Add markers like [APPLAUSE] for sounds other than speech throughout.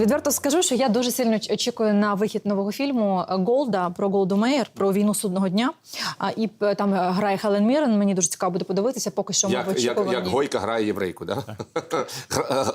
Відверто скажу, що я дуже сильно очікую на вихід нового фільму Голда про Голду Меєр, про війну судного дня. А, і там е, грає Хелен Міррен. Мені дуже цікаво буде подивитися. Поки що ми Як, як, як Гойка грає єврейку, да?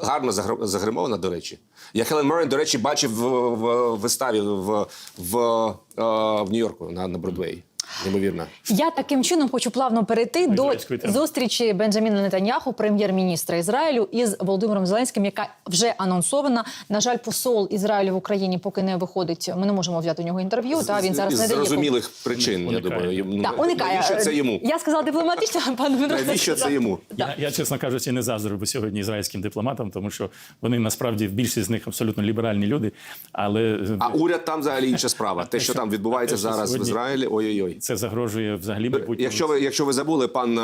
Гарно загримована, до речі. Я Хелен Мерен, до речі, бачив в, в виставі в, в, е, в Нью-Йорку на, на Бродвеї. Неймовірно. Я таким чином хочу плавно перейти до зустрічі Бенджаміна Нетаньяху, прем'єр-міністра Ізраїлю, із Володимиром Зеленським, яка вже анонсована. На жаль, посол Ізраїлю в Україні поки не виходить. Ми не можемо взяти у нього інтерв'ю. Та він зараз не дає. зрозумілих причин, я думаю. Так, уникає. Навіщо це йому? Я сказала дипломатично, [LAUGHS] а пан Дмитро. Навіщо це йому? Я, я, чесно кажучи, не заздрю сьогодні ізраїльським дипломатам, тому що вони насправді більшість з них абсолютно ліберальні люди. Але А уряд там взагалі інша справа. Те, що там відбувається зараз в Ізраїлі, ой-ой-ой. Це загрожує взагалі. Якщо ви, якщо ви забули, пан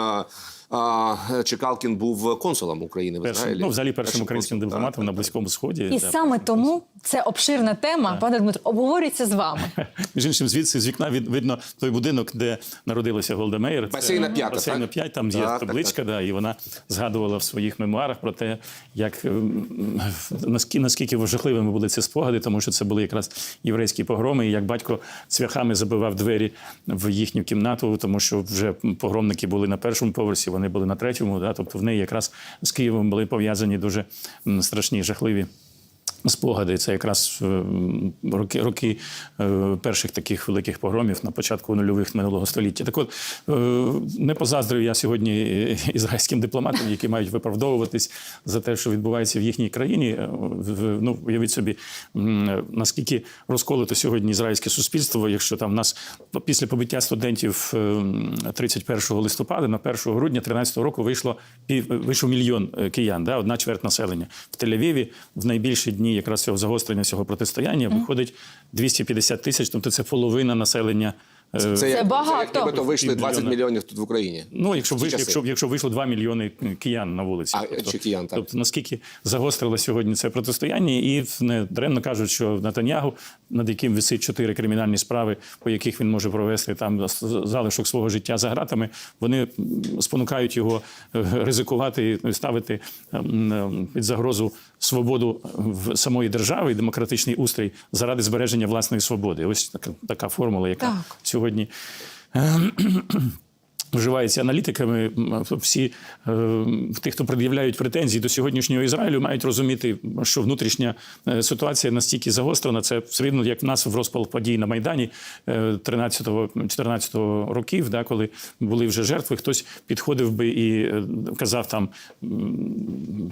а, а, Чекалкін був консулом України в першим, Ізраїлі. ну, взагалі першим Першим українським консулом, дипломатом так, на Близькому Сході. І Да. саме тому це обширна тема, пане Дмитро, обговорюється з вами. [LAUGHS] Між іншим, звідси з вікна від, видно той будинок, де народилася. Це Басейна п'ята, Басейна так? 5, там є Так, так, табличка, так. Да, і вона згадувала в своїх мемуарах про те, як ем, наскільки, наскільки жахливими були ці спогади, тому що це були якраз єврейські погроми, і як батько цвяхами забивав двері в їхню кімнату, тому що вже погромники були на першому поверсі, вони були на третьому. Да, тобто в неї якраз з Києвом були пов'язані дуже страшні, жахливі. Спогади це якраз е, роки, роки е, перших таких великих погромів на початку нульових минулого століття. Так от е, не позаздрюю я сьогодні ізраїльським дипломатам, які мають виправдовуватись за те, що відбувається в їхній країні. Ну уявіть собі, наскільки розколото сьогодні ізраїльське суспільство, якщо там в нас після побиття студентів е, м, 31 листопада на 1 грудня 13 року вийшло вийшов мільйон киян, да, одна чверть населення в Тель-Авіві в найбільші дні якраз цього загострення цього протистояння виходить 250 тисяч, тобто це половина населення. Е, Це, як- багато. Це як нібито вийшли 20 мільйонів тут в Україні. Ну, якщо вийшло, якщо, якщо вийшло 2 мільйони киян на вулиці. А, чи киян, так. Тобто, наскільки загострило сьогодні це протистояння, і не даремно кажуть, що Натанягу, над яким висить чотири кримінальні справи, по яких він може провести там залишок свого життя за ґратами, вони спонукають його е, ризикувати і ставити ем, ем, під загрозу свободу в самої держави і демократичний устрій заради збереження власної свободи. Ось така, така формула, яка Так. сьогодні сьогодні. Вживається аналітиками. Всі е, ті, хто пред'являють претензії до сьогоднішнього Ізраїлю, мають розуміти, що внутрішня е, ситуація настільки загострена. Це все рівно як в нас в розпал подій на Майдані 13-14 років, да, коли були вже жертви. Хтось підходив би і е, казав там,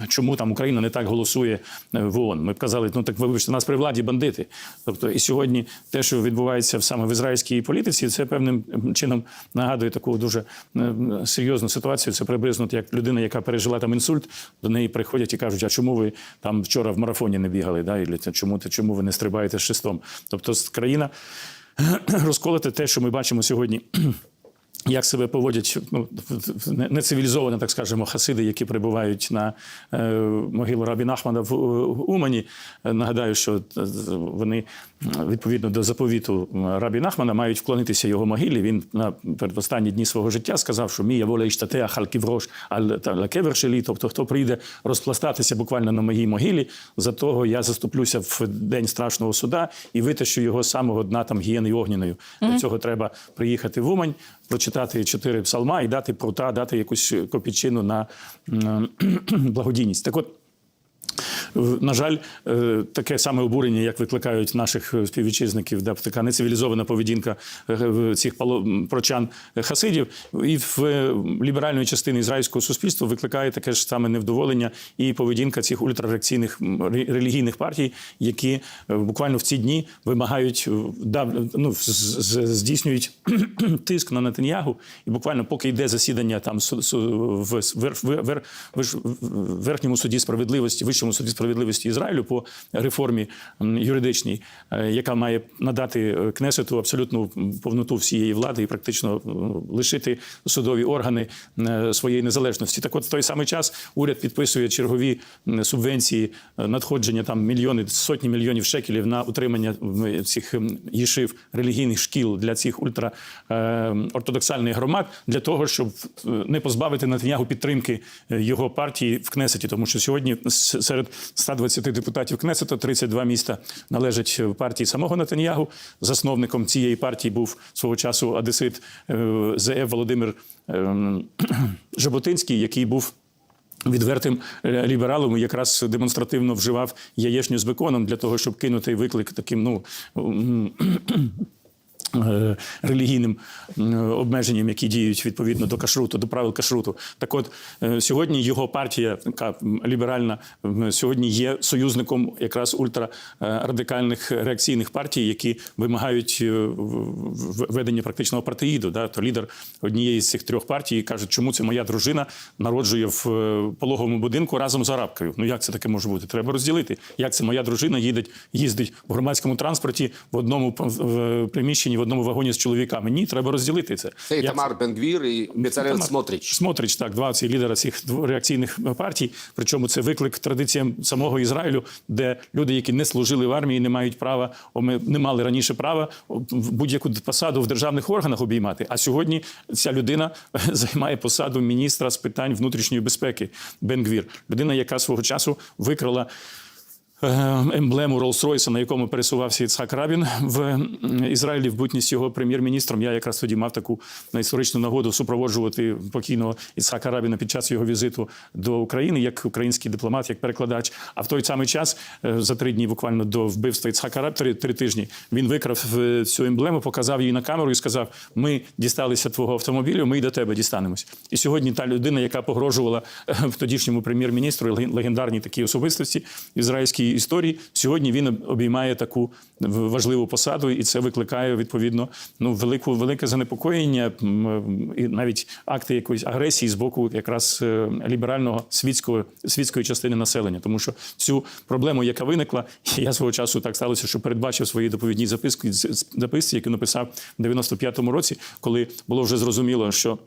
чому там Україна не так голосує е, в ООН. Ми б казали, ну так вибачте, нас при владі бандити. Тобто, і сьогодні те, що відбувається саме в ізраїльській політиці, це певним чином нагадує таку дуже е, серйозну ситуацію. Це приблизно як людина, яка пережила там інсульт, до неї приходять і кажуть, а чому ви там вчора в марафоні не бігали? Да? І чому, чому ви не стрибаєте з шестом? Тобто країна [CLEARS THROAT] розколоти те, що ми бачимо сьогодні. Як себе поводять ну, не- нецивілізовано, так скажемо, хасиди, які прибувають на е, могилу Рабі Нахмана в, в Умані. Нагадаю, що е, вони відповідно до заповіту Рабі Нахмана мають вклонитися його могилі. Він на передостанні дні свого життя сказав, що мія воля іштатеа халківрош аль шелі, тобто хто прийде розпластатися буквально на моїй могилі, за того я заступлюся в день страшного суда і витащу його з самого дна там гієни огняною. Для цього треба приїхати в Умань, прочитати чотири псалма і дати прута, дати якусь копійчину на [CLEARS THROAT] благодійність. Так от. На жаль, е, таке саме обурення, як викликають наших е, співвітчизників, да, така нецивілізована поведінка е, цих прочан е, хасидів, і в е, ліберальної частини ізраїльського суспільства викликає таке ж саме невдоволення і поведінка цих ультрареакційних релігійних партій, які е, буквально в ці дні вимагають е, ну, здійснюють тиск на Нетаньягу, і буквально поки йде засідання там в верхньому суді справедливості, вищому суді справедливості Ізраїлю по реформі юридичній, е, яка має надати е, Кнесету абсолютну повноту всієї влади і практично е, лишити судові органи своєї незалежності. Так, от в той самий час уряд підписує чергові субвенції, надходження там мільйони, сотні мільйонів шекелів на утримання цих м, єшив релігійних шкіл для цих ультраортодоксальних громад для того, щоб не позбавити Натанягу підтримки його партії в Кнесеті, тому що сьогодні серед 120 депутатів Кнесета, 32 міста належать партії самого Нетаньягу. Засновником цієї партії був свого часу одесит е, ЗФ Володимир е, [CLEARS THROAT] Жаботинський, який був відвертим е, лібералом якраз демонстративно вживав яєчню з беконом для того, щоб кинути виклик таким, ну. [CLEARS THROAT] е, Релігійним обмеженням, які діють відповідно до кашруту, до правил кашруту. Так от е, сьогодні його партія, така ліберальна, сьогодні є союзником якраз ультрарадикальних реакційних партій, які вимагають е, в- в- ведення практичного партеїду. Да? То лідер однієї з цих трьох партій каже, чому це моя дружина народжує в пологовому будинку разом з арабкою. Ну як це таке може бути? Треба розділити. Як це моя дружина їздить, їздить в громадському транспорті в одному приміщенні, в одному вагоні з чоловіками? Ні, треба розділити це. Це і Як Тамар Бенгвір, і Бецалел Смотрич. Смотрич, так, два ці лідера цих реакційних партій. Причому це виклик традиціям самого Ізраїлю, де люди, які не служили в армії, не мають права, не мали раніше права в будь-яку посаду в державних органах обіймати. А сьогодні ця людина [LAUGHS] займає посаду міністра з питань внутрішньої безпеки Бенгвір. Людина, яка свого часу викрала. Е, Емблему Роллс-Ройса, на якому пересувався Іцхак Рабін в Ізраїлі в бутність його прем'єр-міністром. Я якраз тоді мав таку історичну нагоду супроводжувати покійного Іцхака Рабіна під час його візиту до України як український дипломат, як перекладач. А в той самий час, е, за три дні буквально до вбивства Іцхака Рабіна, три, три тижні, він викрав е, цю емблему, показав її на камеру і сказав: Ми дісталися твого автомобілю, ми й до тебе дістанемось. І сьогодні та людина, яка погрожувала е, [LAUGHS] тодішньому прем'єр-міністру, легендарній такій особистості ізраїльській історії, сьогодні він обіймає таку важливу посаду, і це викликає відповідно ну велику велике занепокоєння і навіть акти якоїсь агресії з боку якраз е, ліберального світського світської частини населення, тому що цю проблему, яка виникла, [LAUGHS] я свого часу так сталося, що передбачив свої доповідні записки записці, які написав в 95-му році, коли було вже зрозуміло, що.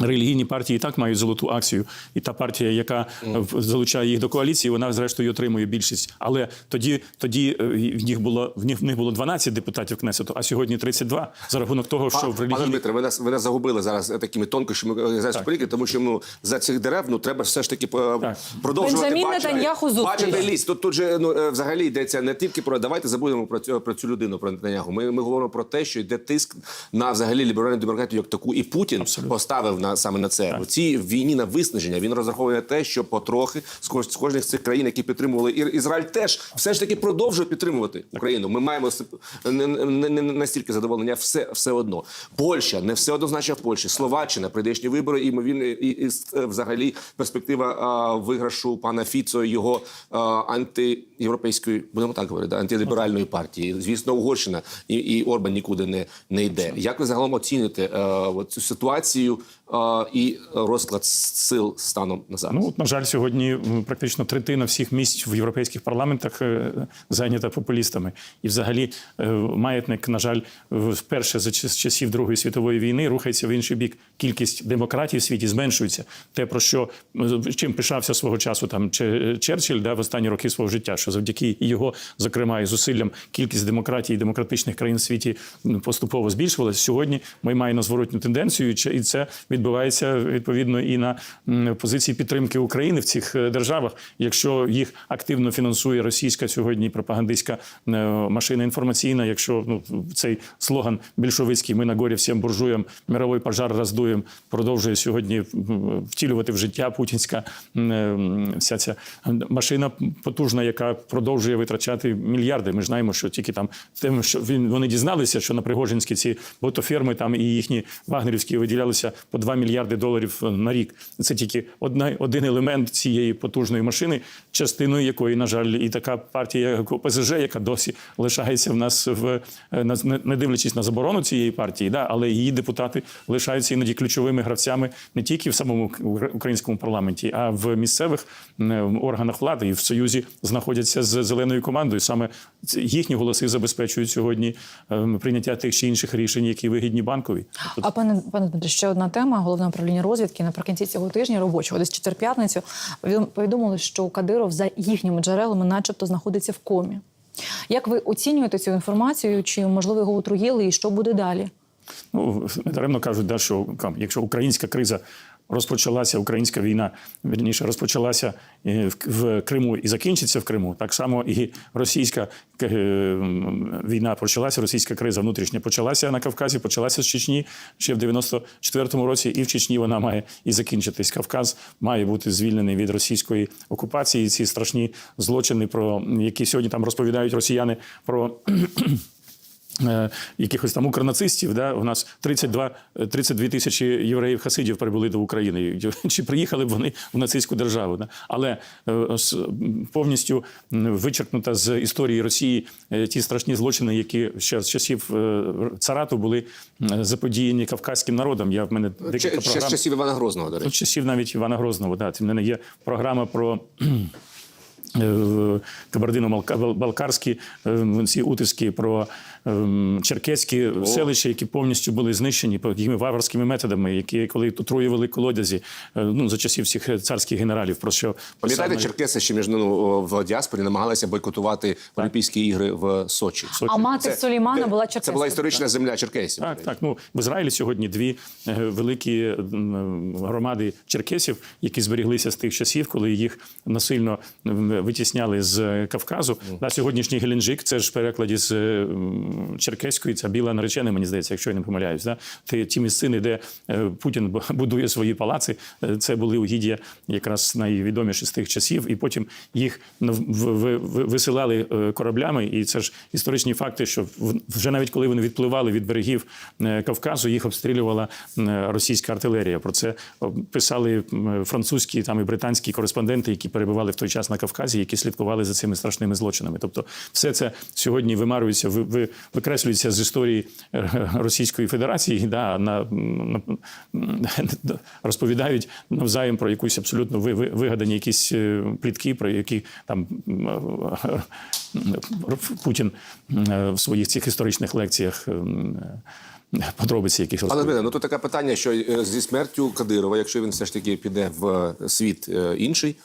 Релігійні партії і так мають золоту акцію, і та партія, яка в- залучає їх до коаліції, вона зрештою отримує більшість. Але тоді, тоді е, в них було в них, в них було 12 депутатів Кнесету, а сьогодні 32, за рахунок того, що в Пане релігійні Дмитре, ви нас, ви нас загубили зараз е, такими тонкощами е, зараз політики, тому що ну, за цих дерев ну, треба все ж таки Так. продовжувати Бенджамін бачити, Нетаньяху бачити ліс. Тут, тут же ну, взагалі йдеться не тільки про давайте забудемо про цю, про цю людину, про Нетаньяху. Ми, ми говоримо про те, що йде тиск на взагалі ліберальну демократію як таку, і Путін поставив на саме на це. В цій війні на виснаження він розраховує на те, що потрохи з кож- з цих країн, які підтримували і Ізраїль, теж все ж таки продовжує підтримувати Україну. Ми маємо не, не, не, настільки задоволення, все, все одно. Польща не все однозначно в Польщі, Словаччина, прийдешні вибори, і і, і, е, взагалі перспектива а, виграшу пана Фіцо його а, антиєвропейської, будемо так говорити, антиліберальної партії. Звісно, Угорщина і, і Орбан нікуди не, не йде. Як ви загалом оціните е, цю ситуацію е, і розклад сил станом на зараз? Ну, от, на жаль, сьогодні практично третина всіх місць в європейських парламентах е, зайнята популістами. І взагалі е, маятник, на жаль, вперше за час- часів Другої світової війни рухається в інший бік. Кількість демократій в світі зменшується. Те, про що е, чим пишався свого часу там Че- Черчилль да, в останні роки свого життя, що завдяки його, зокрема, і зусиллям кількість демократій і демократичних країн в світі поступово збільшувалася. Сьогодні ми маємо зворотню тенденцію, і це- це відбувається відповідно і на позиції підтримки України в цих е, державах. Якщо їх активно фінансує російська сьогодні пропагандистська е, машина інформаційна, якщо ну цей слоган більшовицький ми на горі всім буржуям мировий пожар роздуєм, продовжує сьогодні втілювати в життя путінська е, вся ця машина потужна, яка продовжує витрачати мільярди. Ми знаємо, що тільки там тим, що він вони дізналися, що на Пригожинській ці ботоферми там і їхні вагнерівські виділялися по 2 мільярди доларів е, на рік. Це тільки одна один елемент цієї потужної машини, частиною якої, на жаль, і така партія, як ОПЗЖ, яка досі лишається в нас в е, не- дивлячись на заборону цієї партії, да, але її депутати лишаються іноді ключовими гравцями не тільки в самому українському парламенті, а в місцевих е, органах влади і в союзі знаходяться з зеленою командою. Саме їхні голоси забезпечують сьогодні е, прийняття тих чи інших рішень, які вигідні банкові. А пане пане Дмитре, ще одна тема. Головне управління розвідки наприкінці цього тижня робочого, десь четвер п'ятницю, повідомили, що Кадиров за їхніми джерелами, начебто, знаходиться в комі. Як ви оцінюєте цю інформацію? Чи можливо його отруїли, і що буде далі? Ну, даремно кажуть, да, що якщо українська криза розпочалася українська війна, вірніше розпочалася е, в, Криму і закінчиться в Криму, так само і російська е, війна почалася, російська криза внутрішня почалася на Кавказі, почалася з Чечні ще в 94-му році, і в Чечні вона має і закінчитись. Кавказ має бути звільнений від російської окупації. Ці страшні злочини, про які сьогодні там розповідають росіяни про. Е, Якихось там укронацистів, да, у нас 32, е, 32 тисячі євреїв-хасидів прибули до України. [LAUGHS] Чи приїхали б вони в нацистську державу? Да? Але е, з- повністю м, вичеркнута з історії Росії е, ті страшні злочини, які ще з часів е, царату були заподіяні кавказьким народам. Я в мене декілька Ще, ще з часів Івана Грозного, до речі. часів навіть Івана Грозного. Да. Це В мене є програма про. Е, Кабардино-Балкарські, е, ці утиски про е, черкеські селища, які повністю були знищені по якими варварськими методами, які коли отруювали колодязі ну, за часів цих царських генералів. Про що Пам'ятаєте, писав черкеси ще між ну, в діаспорі намагалися бойкотувати Олімпійські ігри в Сочі. Сочі. А мати Сулеймана була Це була історична земля черкесів. Так, так. Ну в Ізраїлі сьогодні дві великі громади черкесів, які зберіглися з тих часів, коли їх насильно витісняли з Кавказу. На сьогоднішній Геленджик, це ж в перекладі з черкеської, це біла наречена, мені здається, якщо я не помиляюсь. Да? Ті, ті місцини, де е, Путін будує свої палаци, е, це були угіддя якраз найвідоміші з тих часів, і потім їх висилали е, кораблями. І це ж історичні факти, що вже навіть коли вони відпливали від берегів е, Кавказу, їх обстрілювала е, російська артилерія. Про це писали французькі там і британські кореспонденти, які перебували в той час на Кавказі, які слідкували за цими страшними злочинами. Тобто, все це сьогодні вимарюється, ви- ви- викреслюється з історії е, Російської Федерації. Да, на, на, розповідають навзаєм про якусь абсолютно ви- ви- вигадані якісь е, плітки, про які там е, Путін в своїх цих історичних лекціях. Подробиці яких Але. Ну то таке питання, що зі смертю Кадирова, якщо він все ж таки піде в світ інший,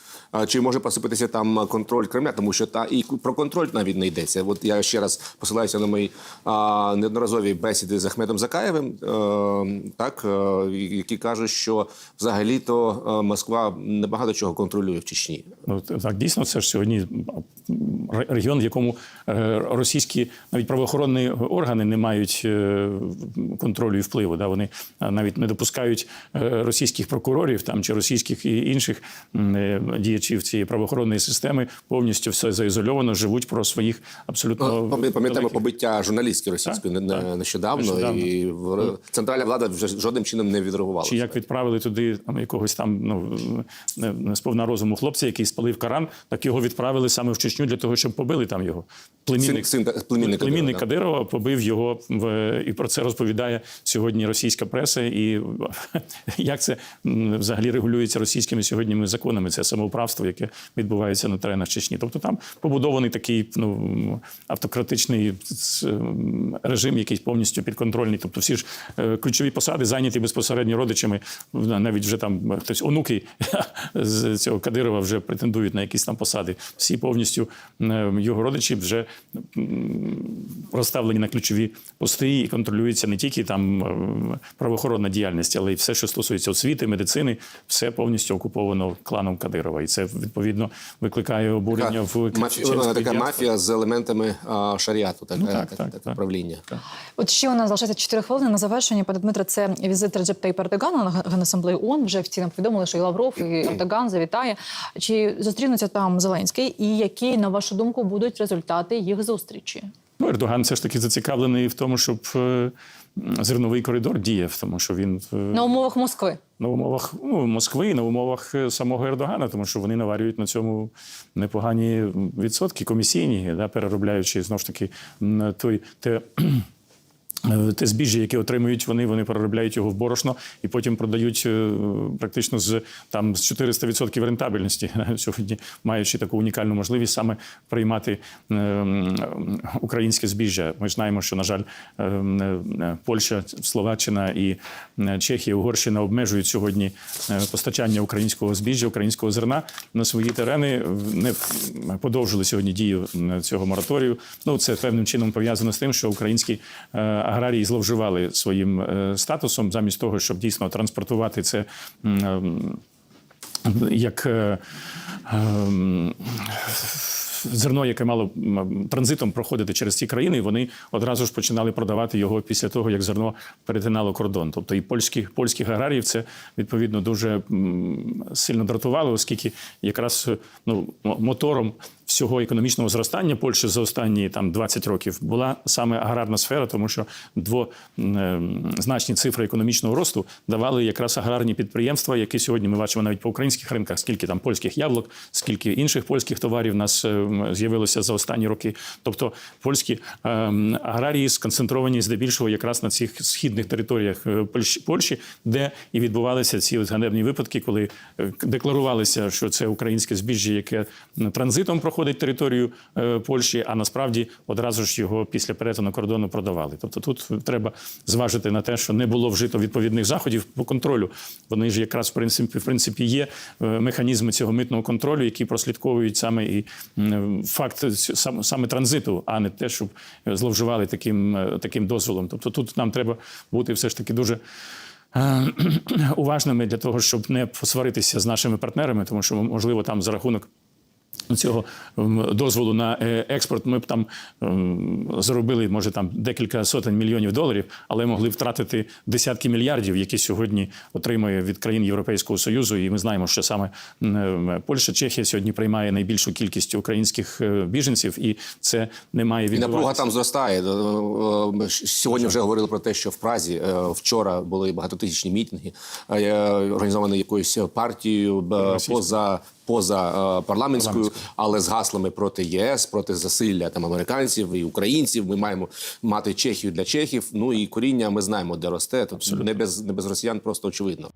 чи може посипатися там контроль Кремля, тому що та і про контроль навіть не йдеться. От я ще раз посилаюся на мої а, неодноразові бесіди з Ахмедом Закаєвим, е, так е, які кажуть, що взагалі то е, Москва небагато чого контролює в Чечні. Ну так дійсно, це ж сьогодні ре- регіон, в якому російські навіть правоохоронні органи не мають контролю і впливу. Да? Вони навіть не допускають російських прокурорів там чи російських і інших е, діячів цієї правоохоронної системи повністю все заізольовано, живуть про своїх абсолютно Ну, Пам'ятаємо побиття журналістки російської нещодавно, Нещодавно. і в- центральна влада вже жодним чином не відреагувала. Чи як відправили туди там якогось там ну не- не сповна розуму хлопця, який спалив Коран, так його відправили саме в Чечню для того, щоб побили там його. Племінник, Син- син- племінник племінник да. Кадирова побив його в і про це розповідає сьогодні російська преса. І [LAUGHS] як це взагалі регулюється російськими сьогодніми законами? Це самоуправство, яке відбувається на теренах Чечні. Тобто там побудований такий ну автократичний режим, який повністю підконтрольний. Тобто всі ж е, ключові посади зайняті безпосередньо родичами. Навіть вже там хтось онуки [LAUGHS] з цього Кадирова вже претендують на якісь там посади. Всі повністю е, його родичі вже розставлені на ключові пости і контролюється не тільки там е, правоохоронна діяльність, але й все, що стосується освіти, медицини, все повністю окуповано кланом Кадирова. Це відповідно викликає обурення в чеченської така мафія з елементами а, шаріату, така, Ну, так, так, так, таке так. правління. От ще у нас залишається 4 хвилини на завершення. Пане Дмитре, це візит Реджепа Тайпа Ердогана на Генасамблею ООН. Вже офіційно повідомили, що і Лавров, і Ердоган завітає. Чи зустрінуться там Зеленський? І які, на вашу думку, будуть результати їх зустрічі? Ну, Ердоган все ж таки зацікавлений в тому, щоб е, зерновий коридор діяв, тому що він е, На умовах Москви. на умовах ну, Москви і на умовах е, самого Ердогана, тому що вони наварюють на цьому непогані відсотки комісійні, да, переробляючи знову ж таки той те. Е, Те збіжжя, яке отримують вони, вони переробляють його в борошно і потім продають е, практично з там з 400% рентабельності [LAUGHS] сьогодні, маючи таку унікальну можливість саме приймати е, українське збіжжя. Ми знаємо, що на жаль, е, е, Польща, Словаччина і Чехія, Угорщина обмежують сьогодні постачання українського збіжжя, українського зерна на свої терени. Не подовжили сьогодні дію цього мораторію. Ну це певним чином пов'язано з тим, що українські аграрії зловживали своїм е, статусом, замість того, щоб дійсно транспортувати це. ем, як е, ем, зерно, яке мало транзитом проходити через ці країни, вони одразу ж починали продавати його після того, як зерно перетинало кордон. Тобто і польських польських аграріїв це відповідно дуже сильно дратувало, оскільки якраз ну, мотором. Всього економічного зростання Польщі за останні там 20 років була саме аграрна сфера, тому що двозначні цифри економічного росту давали якраз аграрні підприємства, які сьогодні ми бачимо навіть по українських ринках, скільки там польських яблук, скільки інших польських товарів нас е, з'явилося за останні роки. Тобто польські е, аграрії сконцентровані здебільшого якраз на цих східних територіях е, Польщі, де і відбувалися ці ганебні випадки, коли е, декларувалося, що це українське збіжжя, яке транзитом проходить територію е, Польщі, а насправді одразу ж його після перетину кордону продавали. Тобто тут треба зважити на те, що не було вжито відповідних заходів по контролю. Вони ж якраз в принципі, в принципі є е, механізми цього митного контролю, які прослідковують саме і факт саме транзиту, а не те, щоб е, зловживали таким, е, таким дозволом. Тобто тут нам треба бути все ж таки дуже. е, [CLEARS THROAT] Уважними для того, щоб не посваритися з нашими партнерами, тому що можливо там за рахунок цього ем, дозволу на е, експорт ми б там ем, заробили, може, там декілька сотень мільйонів доларів, але могли втратити десятки мільярдів, які сьогодні отримує від країн Європейського Союзу. І ми знаємо, що саме ем, Польща, Чехія сьогодні приймає найбільшу кількість українських е, біженців, і це не має І напруга відбуватися. там зростає. Е, е, Сьогодні вже говорили про те, що в Празі е, вчора були багатотисячні мітинги, е, організовані якоюсь партією поза. Поза е, парламентською, але з гаслами проти ЄС, проти засилля там американців і українців. Ми маємо мати Чехію для чехів. Ну і коріння ми знаємо, де росте. Тут не без не без росіян просто очевидно.